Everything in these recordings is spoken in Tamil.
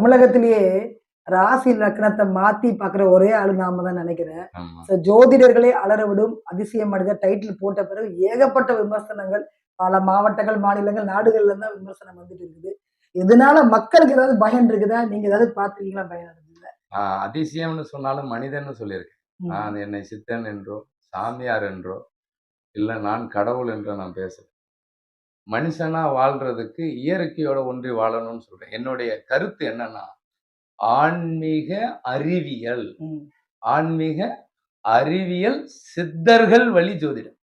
தமிழகத்திலேயே ராசி லக்னத்தை மாத்தி பாக்குற ஒரே ஆளு நாம தான் நினைக்கிறேன். ஜோதிடர்களே அலற விடும் அதிசயம் அடைந்த டைட்டில் போட்ட பிறகு ஏகப்பட்ட விமர்சனங்கள் பல மாவட்டங்கள் மாநிலங்கள் நாடுகள்ல தான் விமர்சனம் வந்துட்டு இருக்குது. இதனால மக்களுக்கு ஏதாவது பயம் இருக்குதா? நீங்க ஏதாவது பாத்துருக்கீங்களா பயம் இருக்குதா? ஆஹ் அதிசயம்னு சொன்னாலும் மனிதன்னு சொல்லியிருக்கேன். நான் என்னை சித்தன் என்றோ சாமியார் என்றோ இல்ல நான் கடவுள் என்றோ நான் பேசுறேன் மனுஷனா வாழ்றதுக்கு இயற்கையோட ஒன்றி வாழணும்னு சொல்றேன். என்னுடைய கருத்து என்னன்னா ஆன்மீக அறிவியல். ஆன்மீக அறிவியல் சித்தர்கள் வழி ஜோதிடம்.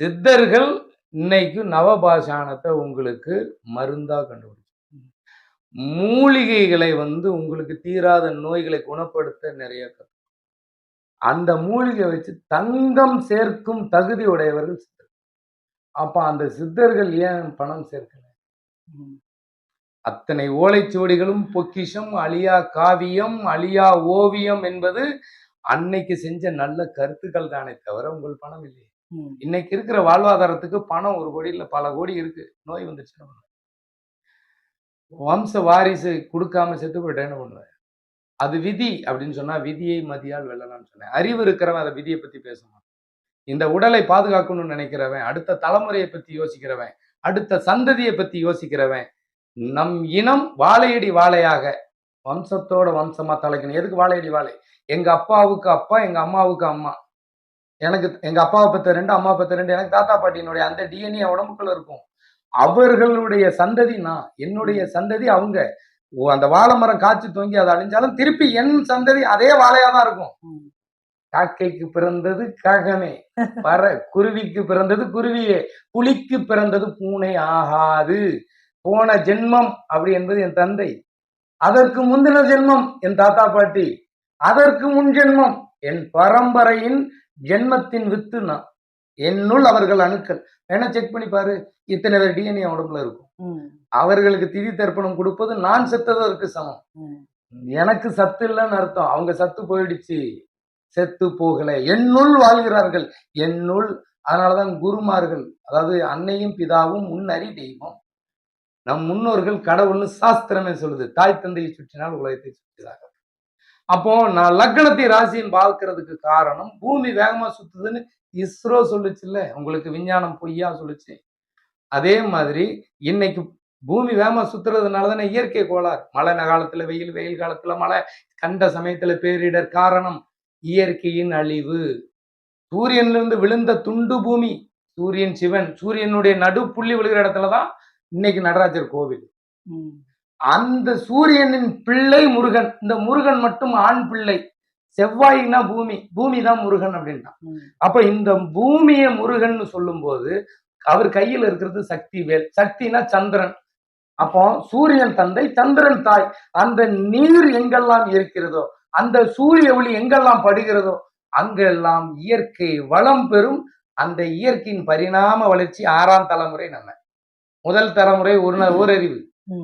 சித்தர்கள் இன்னைக்கு நவபாஷாணத்தை உங்களுக்கு மருந்தா கண்டுபிடிச்சு. மூலிகைகளை வந்து உங்களுக்கு தீராத நோய்களை குணப்படுத்த நிறைய அந்த மூலிகை வச்சு தங்கம் சேர்க்கும் தகுதி உடையவர்கள் அப்ப அந்த சித்தர்கள் ஏன் பணம் சேர்க்கல. அத்தனை ஓலைச்சுவடிகளும் பொக்கிஷம் அழியா காவியம் அழியா ஓவியம் என்பது அன்னைக்கு செஞ்ச நல்ல கருத்துக்கள் தானே தவிர உங்கள் பணம் இல்லையே. இன்னைக்கு இருக்கிற வாழ்வாதாரத்துக்கு பணம் ஒரு கோடி இல்ல பல கோடி இருக்கு நோய் பண்ணுவ? வம்ச வாரிசு கொடுக்காம செத்து போயிட்டா என்ன பண்ணுவேன் அது விதி அப்படின்னு சொன்னா விதியை மதியால் வெல்லலாம்னு சொன்னேன் அறிவு இருக்கிறவன் அதை விதியை பத்தி பேசணும் இந்த உடலை பாதுகாக்கணும்னு நினைக்கிறவன் அடுத்த தலைமுறையை பத்தி யோசிக்கிறவன் அடுத்த சந்ததியை பத்தி யோசிக்கிறவன் நம் இனம் வாழையடி வாழையாக வம்சத்தோட வம்சமா தலைக்கணும். எதுக்கு வாழையடி வாழை? எங்க அப்பாவுக்கு அப்பா எங்க அம்மாவுக்கு அம்மா. எனக்கு எங்க அப்பாவை பத்த ரெண்டு அம்மா பத்த ரெண்டு எனக்கு தாத்தா பாட்டியினுடைய அந்த டிஎன்ஏ உடம்புக்குள்ள இருக்கும். அவர்களுடைய சந்ததி நான். என்னுடைய சந்ததி அவங்க. ஓ, அந்த வாழை மரம் காய்ச்சி தொங்கி அதை அழிஞ்சாலும் திருப்பி என் சந்ததி அதே வாழையா தான் இருக்கும் காக்கைக்கு பிறந்தது காகமே பற குருவிக்கு பிறந்தது குருவியே. புலிக்கு பிறந்தது பூனை ஆகாது. போன ஜென்மம் அப்படி என்பது என் தந்தை. அதற்கு முந்தின ஜென்மம் என் தாத்தா பாட்டி. அதற்கு முன் ஜென்மம் என் பரம்பரையின் ஜென்மத்தின் வித்து நான். என்னுள் அவர்கள் அணுக்கள். வேணா செக் பண்ணி பாரு. இத்தனை பேர் டிஎன்ஏ உடம்புல இருக்கும். அவர்களுக்கு திதி தர்ப்பணம் கொடுப்பது நான் செத்ததற்கு சமம். எனக்கு சத்து இல்லைன்னு அர்த்தம். அவங்க சத்து போயிடுச்சு. செத்து போகல. என்னுள் வாழ்கிறார்கள். என்னுள் அதனாலதான் குருமார்கள் அதாவது அன்னையும் பிதாவும் முன்னறி தெய்வம். நம் முன்னோர்கள் கடவுள்னு சாஸ்திரமே சொல்லுது. தாய் தந்தையை சுற்றினால் உலகத்தை சுற்றினார்கள் அப்போ நான் லக்னத்தை ராசியின் பார்க்கறதுக்கு காரணம் பூமி வேகமா சுத்துதுன்னு இஸ்ரோ சொல்லுச்சுல்ல. உங்களுக்கு விஞ்ஞானம் பொய்யா சொல்லுச்சு. அதே மாதிரி இன்னைக்கு பூமி வேகமா சுத்துறதுனால தானே இயற்கை கோளாறு. மழை காலத்துல வெயில் வெயில் காலத்துல மழை. கண்ட சமயத்துல பேரிடர் காரணம். இயற்கையின் அழிவு. சூரியன்ல இருந்து விழுந்த துண்டு பூமி சூரியன் சிவன் சூரியனுடைய நடு புள்ளி விழுகிற இடத்துலதான் இன்னைக்கு நடராஜர் கோவில். அந்த சூரியனின் பிள்ளை முருகன். இந்த முருகன் மட்டும் ஆண் பிள்ளை. செவ்வாய்னா பூமி. பூமி தான் முருகன் அப்படின்ட்டான். அப்ப இந்த பூமியை முருகன் சொல்லும்போது அவர் கையில் இருக்கிறது சக்தி வேல். சக்தினா சந்திரன். அப்போ சூரியன் தந்தை சந்திரன் தாய். அந்த நீர் எங்கெல்லாம் இருக்கிறதோ அந்த சூரிய ஒளி எங்கெல்லாம் படுகிறதோ அங்கெல்லாம் இயற்கை வளம் பெறும். அந்த இயற்கையின் பரிணாம வளர்ச்சி ஆறாம் தலைமுறை நம்ம. முதல் தலைமுறை ஒரு ஓரறிவு.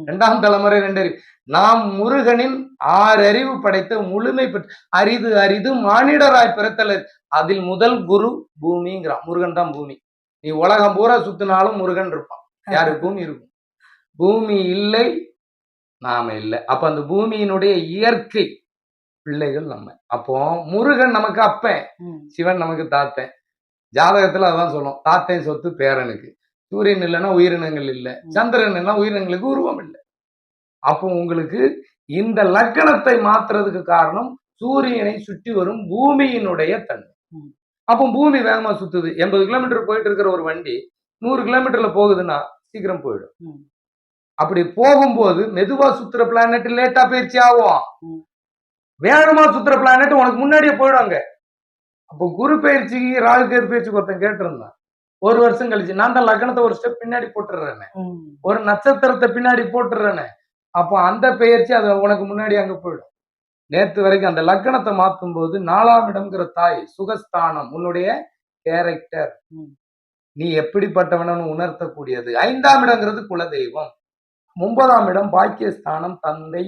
இரண்டாம் தலைமுறை ரெண்டறிவு. நாம் முருகனின் ஆறு அறிவு படைத்த முழுமை பெற்ற அரிது அரிது மானிடராய் பிறத்தல் அதில் முதல் குரு பூமிங்கிறான். முருகன் தான் பூமி. நீ உலகம் பூரா சுத்தினாலும் முருகன் இருப்பான். யாரு பூமி இருக்கும். பூமி இல்லை நாம இல்லை. அப்ப அந்த பூமியினுடைய இயற்கை பிள்ளைகள் நம்ம. அப்போ முருகன் நமக்கு அப்பன். சிவன் நமக்கு தாத்தன். ஜாதகத்துல அதான் சொல்லும் தாத்தன் சொத்து பேரனுக்கு. சூரியன் இல்லைன்னா உயிரினங்கள் இல்லை. சந்திரன் இல்லைன்னா உயிரினங்களுக்கு உருவம் இல்லை. அப்போ உங்களுக்கு இந்த லக்கணத்தை மாத்துறதுக்கு காரணம் சூரியனை சுற்றி வரும் பூமியினுடைய தன்மை. அப்போ பூமி வேகமா சுத்துது. எண்பது கிலோமீட்டர் போயிட்டு இருக்கிற ஒரு வண்டி நூறு கிலோமீட்டர்ல போகுதுன்னா சீக்கிரம் போயிடும். அப்படி போகும்போது மெதுவா சுத்துற பிளானட் லேட்டா பயிற்சி ஆகும். வேகமா சுத்துற பிளானட் உனக்கு முன்னாடியே போயிடுவாங்க. அப்போ குரு பயிற்சிக்கு ராகு கேது பயிற்சிக்கு ஒருத்தன் கேட்டிருந்தான். ஒரு வருஷம் கழிச்சு நான் தான் லக்னத்தை ஒரு ஸ்டெப் பின்னாடி போட்டுடுறேனே. ஒரு நட்சத்திரத்தை பின்னாடி போட்டுடுறேனே. அப்போ அந்த பெயர்ச்சி அது உனக்கு முன்னாடி அங்க போயிடும். நேத்து வரைக்கும் அந்த லக்கணத்தை மாத்தும் போது நாலாம் இடம்ங்கிற தாய் சுகஸ்தானம் உன்னுடைய கேரக்டர். நீ எப்படிப்பட்டவனு உணர்த்தக்கூடியது. ஐந்தாம் இடங்கிறது குலதெய்வம். ஒன்பதாம் இடம் பாக்கியஸ்தானம் தந்தை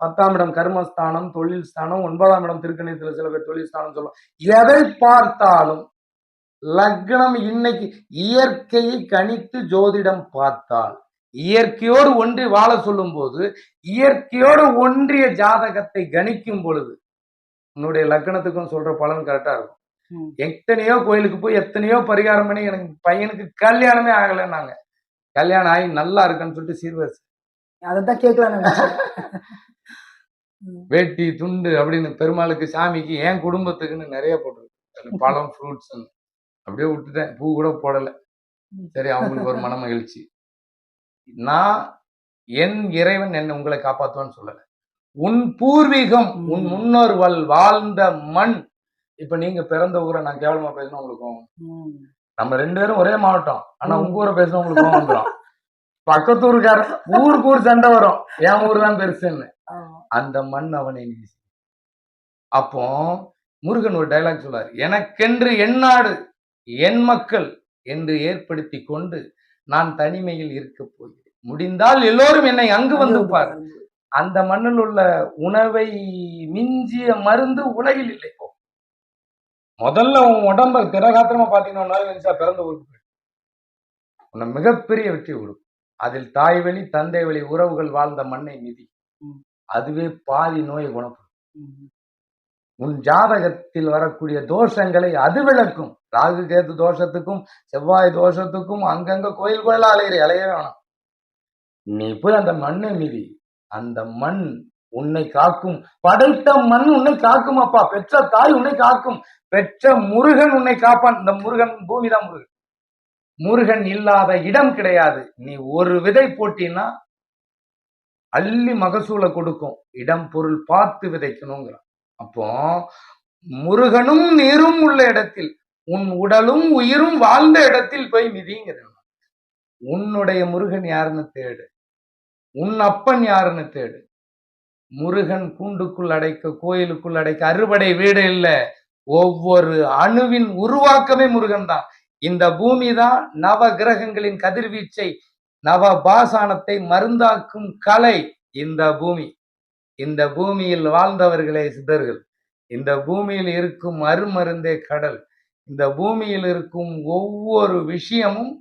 பத்தாம் இடம் கர்மஸ்தானம் தொழில் ஸ்தானம் ஒன்பதாம் இடம் திருக்கணியத்துல சில பேர் தொழில் ஸ்தானம் சொல்லுவோம் எதை பார்த்தாலும் லக்னம் இன்னைக்கு இயற்கையை கணித்து ஜோதிடம் பார்த்தால் இயற்கையோடு ஒன்றி வாழ சொல்லும் போது இயற்கையோடு ஒன்றிய ஜாதகத்தை கணிக்கும் பொழுது உன்னுடைய லக்கணத்துக்கும் சொல்ற பலன் கரெக்டா இருக்கும். எத்தனையோ கோயிலுக்கு போய் எத்தனையோ பரிகாரம் பண்ணி எனக்கு பையனுக்கு கல்யாணமே ஆகலைன்னாங்க. கல்யாணம் ஆகி நல்லா இருக்குன்னு சொல்லிட்டு சீர்வரிசை. அதைத்தான் கேட்கலாம். வேட்டி துண்டு அப்படின்னு பெருமாளுக்கு சாமிக்கு என் குடும்பத்துக்குன்னு நிறைய போட்டிருக்கு. பழம் ஃப்ரூட்ஸ் அப்படியே விட்டுட்டேன். பூ கூட போடல. சரி அவங்களுக்கு ஒரு மன மகிழ்ச்சி நான் என் இறைவன் என்ன உங்களை காப்பாத்துவான்னு சொல்லல. உன் பூர்வீகம் உன். முன்னோர்கள் வாழ்ந்த மண். இப்ப நீங்க பிறந்த ஊரை நான் கேவலமா பேசினா உங்களுக்கு. நம்ம ரெண்டு பேரும் ஒரே மாவட்டம். ஆனா. உங்க ஊரை பேசினா உங்களுக்கு வந்துடும் பக்கத்து ஊருக்கார ஊருக்கு ஊர் சண்டை வரும். என் ஊர் தான் பெருசுன்னு. அந்த மண் அவனை நேசி அப்போ முருகன் ஒரு டைலாக் சொல்றாரு. எனக்கென்று என் நாடு என் மக்கள் என்று ஏற்படுத்தி கொண்டு நான் தனிமையில் இருக்க போகிறேன். முடிந்தால் எல்லோரும் என்னை அங்கு வந்து பார். அந்த மண்ணில் உள்ள உணவை மிஞ்சிய மருந்து உலகில் இல்லை இப்போ முதல்ல உன் உடம்ப திரகாத்திரமா பாத்தீங்கன்னா பிறந்த ஊருக்கு. உன்னை மிகப்பெரிய வெற்றி கொடுக்கும். அதில் தாய் வழி தந்தை வழி உறவுகள் வாழ்ந்த மண்ணை மிதி. அதுவே பாதி நோயை குணப்படுத்தும் ம். உன் ஜாதகத்தில் வரக்கூடிய தோஷங்களை அது விளக்கும். ராகு கேது தோஷத்துக்கும் செவ்வாய் தோஷத்துக்கும் அங்கங்க கோயில் கோயிலா அலையிற அலைய வேணாம். நீ போய் அந்த மண்ணை மிதி. அந்த மண் உன்னை காக்கும். படைத்த மண் உன்னை காக்கும் அப்பா பெற்ற தாய் உன்னை காக்கும். பெற்ற முருகன் உன்னை காப்பான். இந்த முருகன் பூமிதான் முருகன். முருகன் இல்லாத இடம் கிடையாது. நீ ஒரு விதை போட்டினா அள்ளி மகசூலை கொடுக்கும். இடம் பொருள் பார்த்து விதைக்கணுங்கிறான். அப்போ முருகனும் நீரும் உள்ள இடத்தில் உன் உடலும் உயிரும் வாழ்ந்த இடத்தில் போய் மிதிங்கிறது உன்னுடைய முருகன் யாருன்னு தேடு. உன் அப்பன் யாருன்னு தேடு. முருகன் கூண்டுக்குள் அடைக்க கோயிலுக்குள் அடைக்க அறுபடை வீடு இல்ல. ஒவ்வொரு அணுவின் உருவாக்கமே முருகன் தான். இந்த பூமி தான் நவ கிரகங்களின் கதிர்வீச்சை நவ பாசானத்தை மருந்தாக்கும் கலை இந்த பூமி. இந்த பூமியில் வாழ்ந்தவர்களே சித்தர்கள் இந்த பூமியில் இருக்கும் அருமருந்தே கடல் இந்த பூமியில் இருக்கும் ஒவ்வொரு விஷயமும்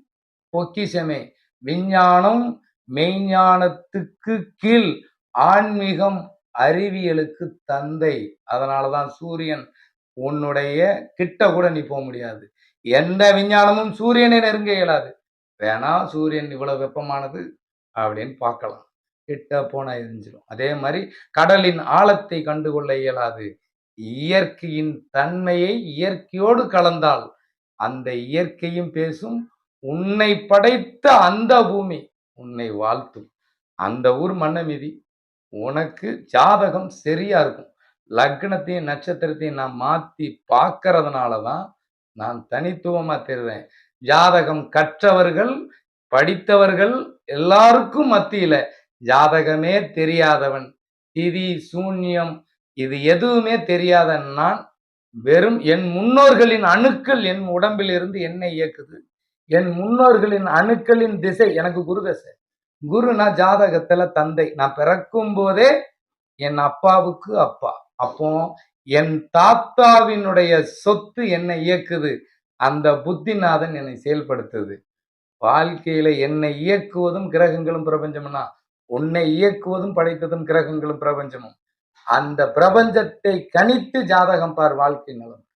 பொக்கிஷமே. விஞ்ஞானம் மெய்ஞானத்துக்கு கீழ் ஆன்மீகம் அறிவியலுக்கு தந்தை. அதனாலதான் சூரியன் உன்னுடைய கிட்ட கூட நீ போக முடியாது. எந்த விஞ்ஞானமும் சூரியனை நெருங்க இயலாது. வேணா சூரியன் இவ்வளவு வெப்பமானது அப்படின்னு பார்க்கலாம். கிட்ட போனால் எரிஞ்சிடும் அதே மாதிரி கடலின் ஆழத்தை கண்டுகொள்ள இயலாது. இயற்கையின் தன்மையை இயற்கையோடு கலந்தால் அந்த இயற்கையும் பேசும். உன்னை படைத்த அந்த பூமி உன்னை வாழ்த்தும். அந்த ஊர் மன்னமீதி. உனக்கு ஜாதகம் சரியா இருக்கும். லக்னத்தையும் நட்சத்திரத்தையும் நான் மாத்தி பார்க்கறதுனால தான் நான் தனித்துவமா தெரிறேன் ஜாதகம் கற்றவர்கள் படித்தவர்கள் எல்லாருக்கும் மத்தியில ஜாதகமே தெரியாதவன். திதி சூன்யம் இது எதுவுமே தெரியாத நான் வெறும் என் முன்னோர்களின் அணுக்கள் என் உடம்பில் இருந்து என்னை இயக்குது. என் முன்னோர்களின் அணுக்களின் திசை எனக்கு குரு தசை. குருனா ஜாதகத்துல தந்தை. நான் பிறக்கும் போதே என் அப்பாவுக்கு அப்பா. அப்போ என் தாத்தாவினுடைய சொத்து என்னை இயக்குது. அந்த புத்திநாதன் என்னை செயல்படுத்துது. வாழ்க்கையில என்னை இயக்குவதும் கிரகங்களும் பிரபஞ்சம்னா உன்னை இயக்குவதும் படைத்ததும் கிரகங்களும் பிரபஞ்சமும். அந்த பிரபஞ்சத்தை கணித்து ஜாதகம் பார் வாழ்க்கை நலம்.